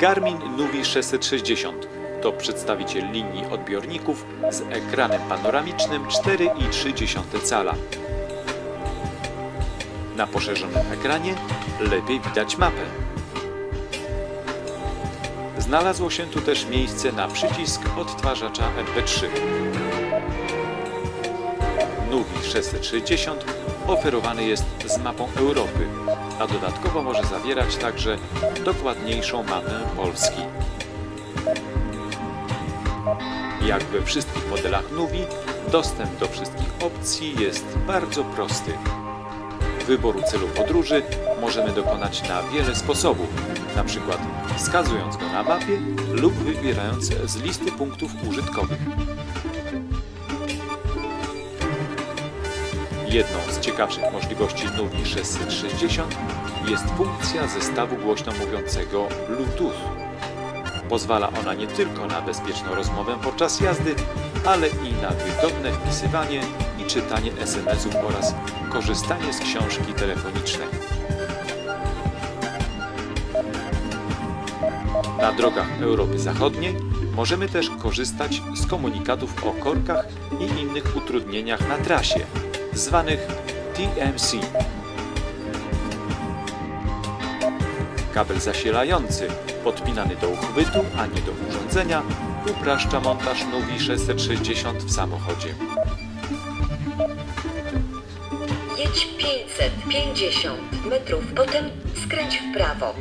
Garmin Nuvi 660 to przedstawiciel linii odbiorników z ekranem panoramicznym 4,3 cala. Na poszerzonym ekranie lepiej widać mapę. Znalazło się tu też miejsce na przycisk odtwarzacza MP3. Nuvi 660 oferowany jest z mapą Europy, a dodatkowo może zawierać także dokładniejszą mapę Polski. Jak we wszystkich modelach Nuvi, dostęp do wszystkich opcji jest bardzo prosty. Wyboru celu podróży możemy dokonać na wiele sposobów, np. wskazując go na mapie lub wybierając z listy punktów użytkowych. Jedną z ciekawszych możliwości Nuvi 660 jest funkcja zestawu głośno mówiącego Bluetooth. Pozwala ona nie tylko na bezpieczną rozmowę podczas jazdy, ale i na wygodne wpisywanie i czytanie SMS-ów oraz korzystanie z książki telefonicznej. Na drogach Europy Zachodniej możemy też korzystać z komunikatów o korkach i innych utrudnieniach na trasie, zwanych TMC. Kabel zasilający podpinany do uchwytu, a nie do urządzenia, upraszcza montaż Nuvi 660 w samochodzie. Jedź 550 metrów, potem skręć w prawo.